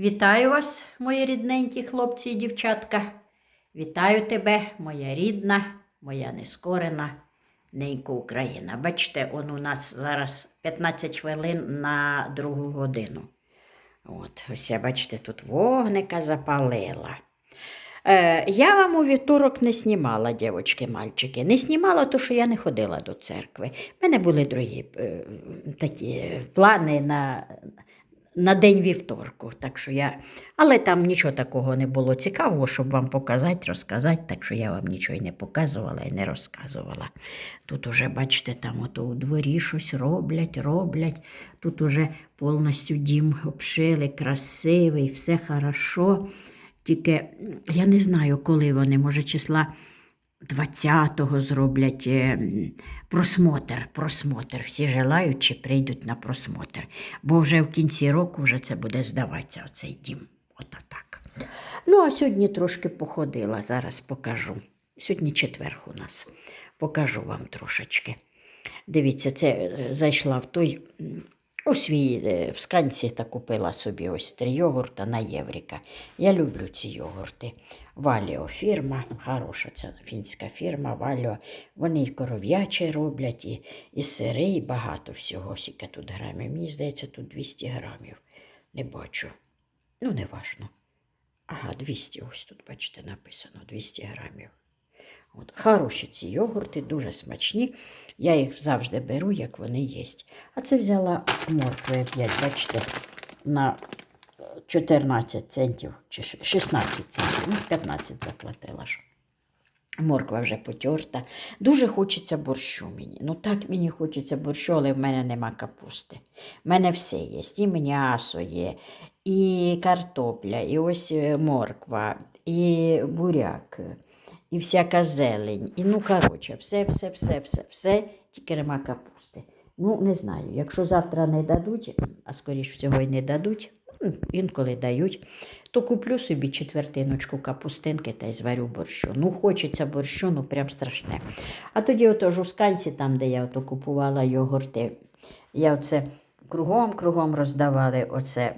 Вітаю вас, мої рідненькі хлопці і дівчатка. Вітаю тебе, моя рідна, моя нескорена ненька Україна. Бачите, он у нас зараз 15 хвилин на другу годину. От, ось бачите, тут вогника запалила. Е, я вам у вівторок не знімала, дівчатки, мальчики. Не знімала, тому що я не ходила до церкви. У мене були другі е, такі плани на, на день вівторку. Так що я... Але там нічого такого не було цікавого, щоб вам показати, розказати, так що я вам нічого і не показувала і не розказувала. Тут уже, бачите, там ото у дворі щось роблять, роблять. Тут уже повністю дім обшили, красивий, все хорошо. Тільки я не знаю, коли вони, може, числа 20-го зроблять е, просмотр, просмотр. Всі желаючі прийдуть на просмотр. Бо вже в кінці року вже це буде здаватися, оцей дім. Ото так. Ну, а сьогодні трошки походила, зараз покажу. Сьогодні четверг у нас. Покажу вам трошечки. Дивіться, це е, зайшла в той у свій е, в сканці та купила собі ось три йогурта на Євріка. Я люблю ці йогурти. Валіо фірма, хороша ця фінська фірма, Валіо. Вони і коров'ячі роблять, і, і сири, і багато всього. Скільки тут грамів. Мені здається, тут 200 грамів. Не бачу. Ну, не важно. Ага, 200, ось тут, бачите, написано 200 грамів. От. Хороші ці йогурти, дуже смачні. Я їх завжди беру, як вони є. А це взяла моркви 5, бачите, на 14 центів чи 16 центів, ну 15 заплатила ж. Морква вже потерта. Дуже хочеться борщу мені. Ну так мені хочеться борщу, але в мене нема капусти. В мене все є. І м'ясо є, і картопля, і ось е, морква, і буряк, і всяка зелень. І ну, коротше, все, все, все, все, все, тільки нема капусти. Ну, не знаю, якщо завтра не дадуть, а скоріш всього і не дадуть, інколи дають, то куплю собі четвертиночку капустинки та й зварю борщу. Ну, хочеться борщу, ну прям страшне. А тоді ото жусканці, там, де я ото купувала йогурти, я оце кругом-кругом роздавали оце,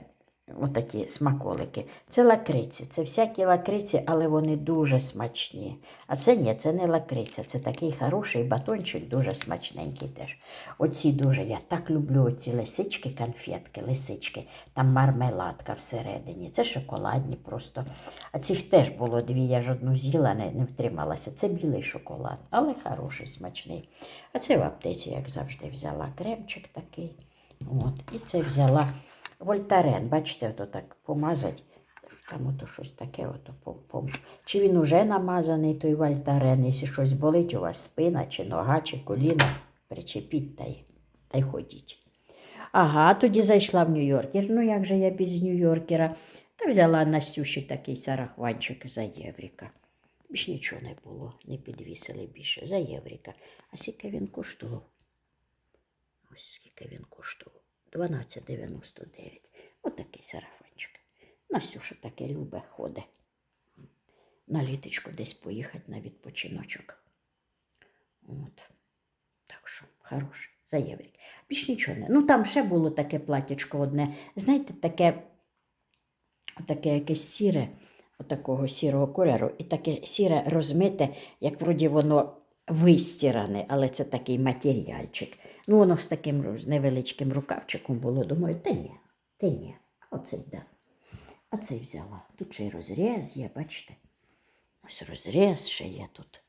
отакі смаколики. Це лакриці, це всякі лакриці, але вони дуже смачні. А це ні, це не лакриця, це такий хороший батончик, дуже смачненький теж. Оці дуже, я так люблю оці лисички, конфетки, лисички, там мармеладка всередині. Це шоколадні просто. А цих теж було дві, я ж одну з'їла, не, не втрималася. Це білий шоколад, але хороший, смачний. А це в аптеці, як завжди, взяла кремчик такий. От, і це взяла вольтарен. Бачите, ото так помазать. Там ото щось таке, ото по, по... чи він уже намазаний, той вольтарен, якщо щось болить у вас спина, чи нога, чи коліно, причепіть та й, та й ходіть. Ага, тоді зайшла в Нью-Йоркер. Ну як же я без Нью-Йоркера? Та взяла Настюші такий сарахванчик за Євріка. Більш нічого не було, не підвісили більше за Євріка. А скільки він коштував? Ось скільки він коштував. 12,99. Отакий сарафанчик. Настюша таке любе ходить. На літочку десь поїхати на відпочиночок. От. Так що, хороше, за єврік. Більш нічого не. Ну там ще було таке платячко одне. Знаєте, таке, таке якесь сіре, отакого сірого кольору, і таке сіре розмите, як вроді воно вистіране, але це такий матеріальчик. Ну, воно з таким невеличким рукавчиком було. Думаю, та ні, та ні. А Оцей, да. Оцей взяла. Тут ще й розріз є, бачите. Ось розріз ще є тут.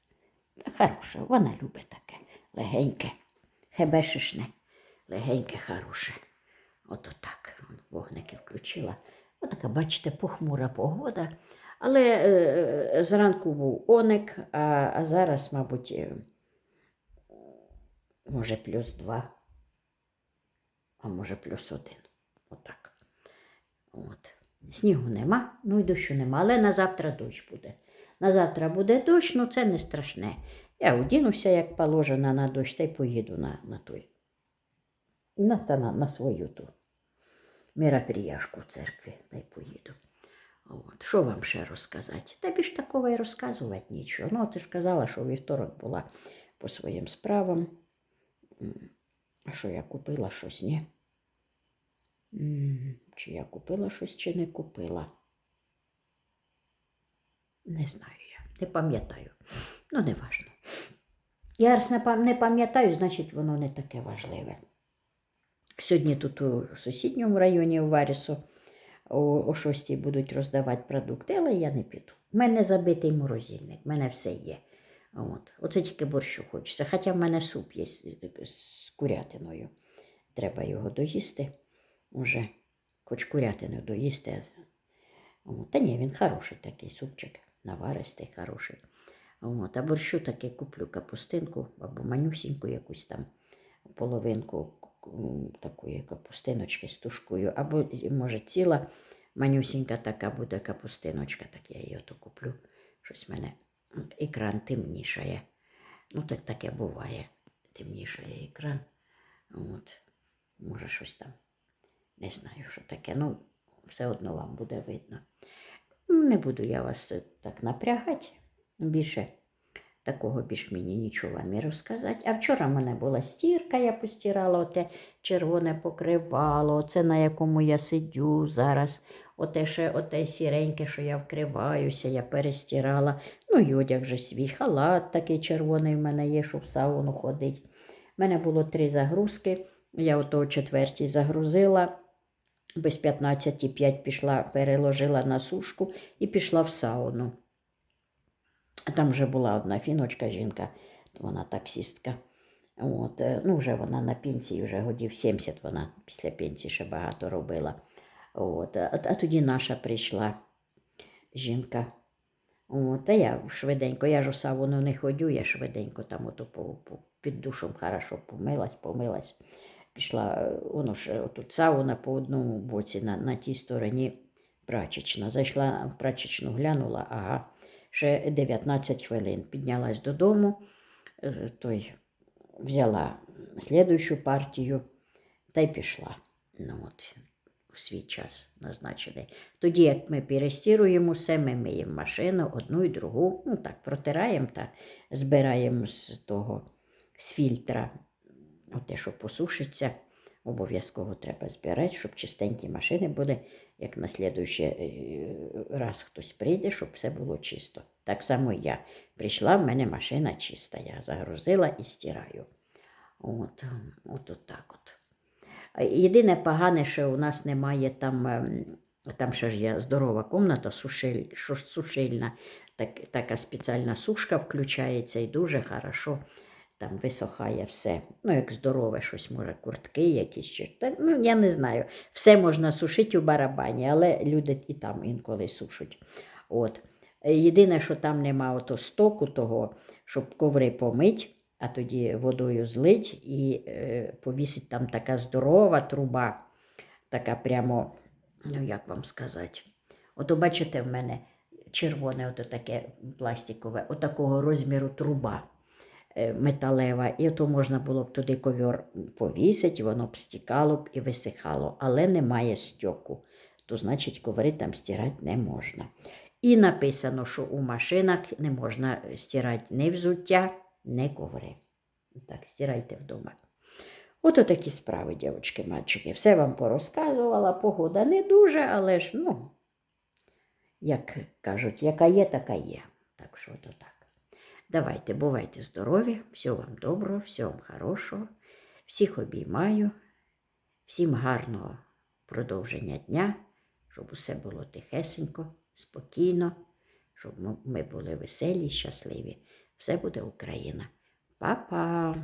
Та хороше, вона любить таке. Легеньке, хебешишне, легеньке, хороше. Ото так. Вогники включила. Отака, бачите, похмура погода. Але е, зранку був оник, а, а зараз, мабуть, е, може плюс два, а може плюс один. Отак. От. Снігу нема, ну і дощу нема, але на завтра дощ буде. На завтра буде дощ, ну це не страшне. Я одінуся, як положено, на дощ, та й поїду на, на той. На, та на, на свою ту мероприяшку в церкві, та й поїду. От. Що вам ще розказати? Та більш такого і розказувати нічого. Ну, ти ж казала, що вівторок була по своїм справам. А що я купила, щось ні. Чи я купила щось, чи не купила. Не знаю я, не пам'ятаю. Ну, не важно. Я раз не пам'ятаю, значить, воно не таке важливе. Сьогодні тут у сусідньому районі у Варісу о, 6 будуть роздавати продукти, але я не піду. У мене забитий морозильник, в мене все є. От. Оце тільки борщу хочеться. Хоча в мене суп є з, курятиною. Треба його доїсти. Уже хоч курятину доїсти. От. Та ні, він хороший такий супчик, наваристий, хороший. От. А борщу таки куплю капустинку або манюсіньку якусь там половинку такої капустиночки з тушкою, або може ціла манюсінька така буде капустиночка, так я її ото куплю. Щось в мене екран темнішає. Ну, так таке буває. Темнішає екран. От. Може, щось там. Не знаю, що таке. Ну, все одно вам буде видно. Ну, Не буду я вас е, так напрягати. Більше такого більш мені нічого вам і розказати. А вчора в мене була стірка, я постирала оте червоне покривало, оце на якому я сидю зараз. Оте ще оте сіреньке, що я вкриваюся, я перестирала. Ну, і одяг же свій халат такий червоний в мене є, щоб в сауну ходить. У мене було три загрузки. Я ото четвертій загрузила, без 15 пішла, переложила на сушку і пішла в сауну. Там вже була одна фіночка, жінка, вона таксістка. От, е, ну, вже вона на пенсії, вже годів 70 вона після пенсії ще багато робила. От, а, а тоді наша прийшла жінка. От, а я швиденько, я ж у сауну не ходю, я швиденько там ото по, по, під душом хорошо помилась, помилась. Пішла, е, воно ж е, тут сауна по одному боці, на, на тій стороні прачечна. Зайшла в прачечну, глянула, ага, ще 19 хвилин. Піднялась додому, е, той взяла слідуючу партію та й пішла. Ну, от, в свій час назначений. Тоді, як ми перестіруємо все, ми миємо машину одну і другу, ну так, протираємо та збираємо з того, з фільтра, те, що посушиться. Обов'язково треба збирати, щоб чистенькі машини були, як на слідуючий е, раз хтось прийде, щоб все було чисто. Так само і я. Прийшла, в мене машина чиста. Я загрузила і стираю. От, от, от так от. Єдине погане, що у нас немає там, ем, там ще ж є здорова комната, сушиль, сушильна, так, така спеціальна сушка включається і дуже хорошо там висохає все. Ну, як здорове щось, може, куртки якісь. Чи, та, ну, я не знаю. Все можна сушити у барабані, але люди і там інколи сушать. От. Єдине, що там нема ото стоку того, щоб коври помить, а тоді водою злить і е, повісить там така здорова труба, така прямо, ну як вам сказати. Ото бачите, в мене червоне, ото таке пластикове, отакого розміру труба металева, і то можна було б туди ковер повісити, воно б стікало б і висихало, але немає стьоку, то значить коври там стирати не можна. І написано, що у машинах не можна стирати ні взуття, ні коври. Так, стирайте вдома. Ото такі справи, дівчатки, мальчики. Все вам порозказувала, погода не дуже, але ж, ну, як кажуть, яка є, така є. Так що то так. Давайте, бувайте здорові, всього вам доброго, всього вам хорошого. Всіх обіймаю, всім гарного продовження дня, щоб усе було тихесенько, спокійно, щоб ми- були веселі, щасливі. Все буде Україна. Па-па!